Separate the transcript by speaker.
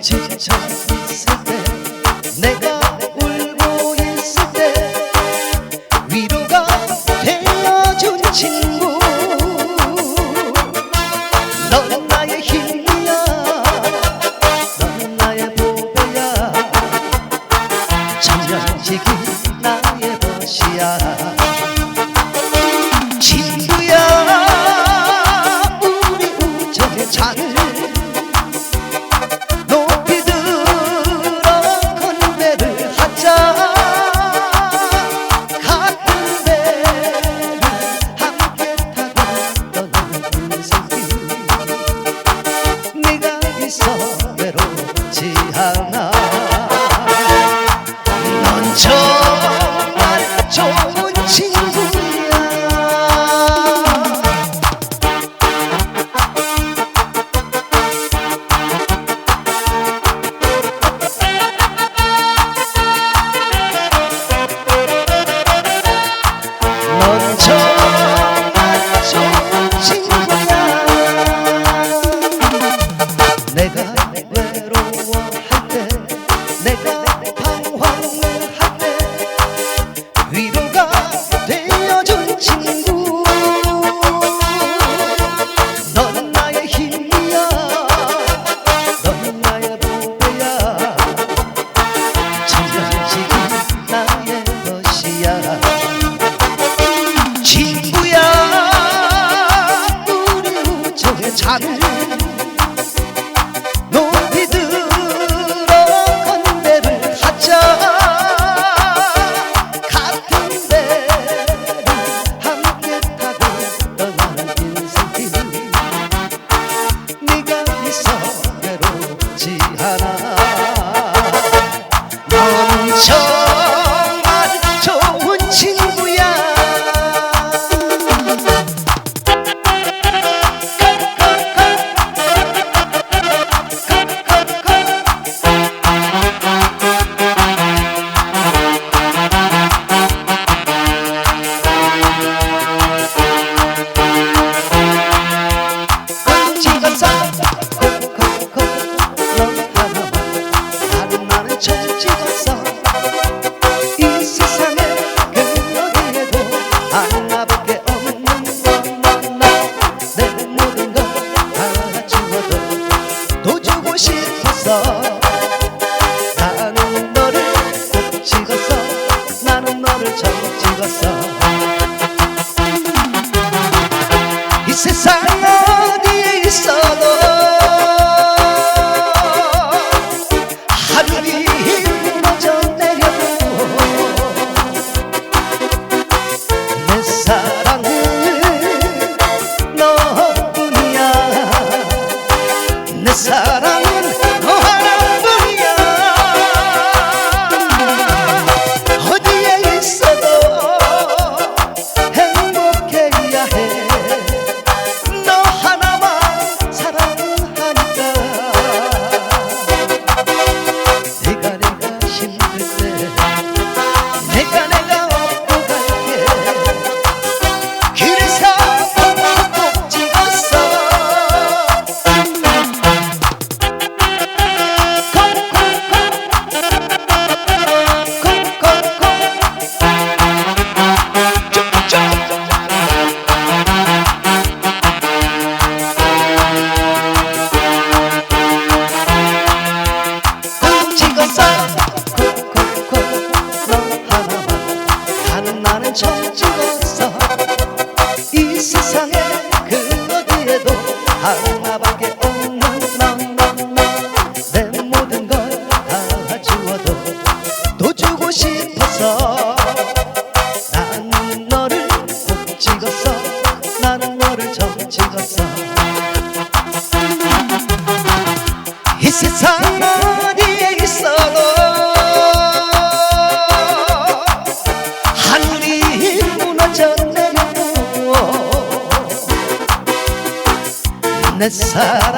Speaker 1: 지쳐 있을 때 내가 So. 하늘 높이 들어 건배를 하자 같은 배를 함께 타고 떠나는 인생길 네가 있어 외롭지 않아 싶었어. 나는 너를 꼭 찍었어. 나는 너를 좀 찍었어. 이 세상 하나밖에 없는 너너너내 모든 걸 다 주어도 또 주고 싶어서 나는 너를 꼭 찍었어. 나는 너를 좀 찍었어 besar.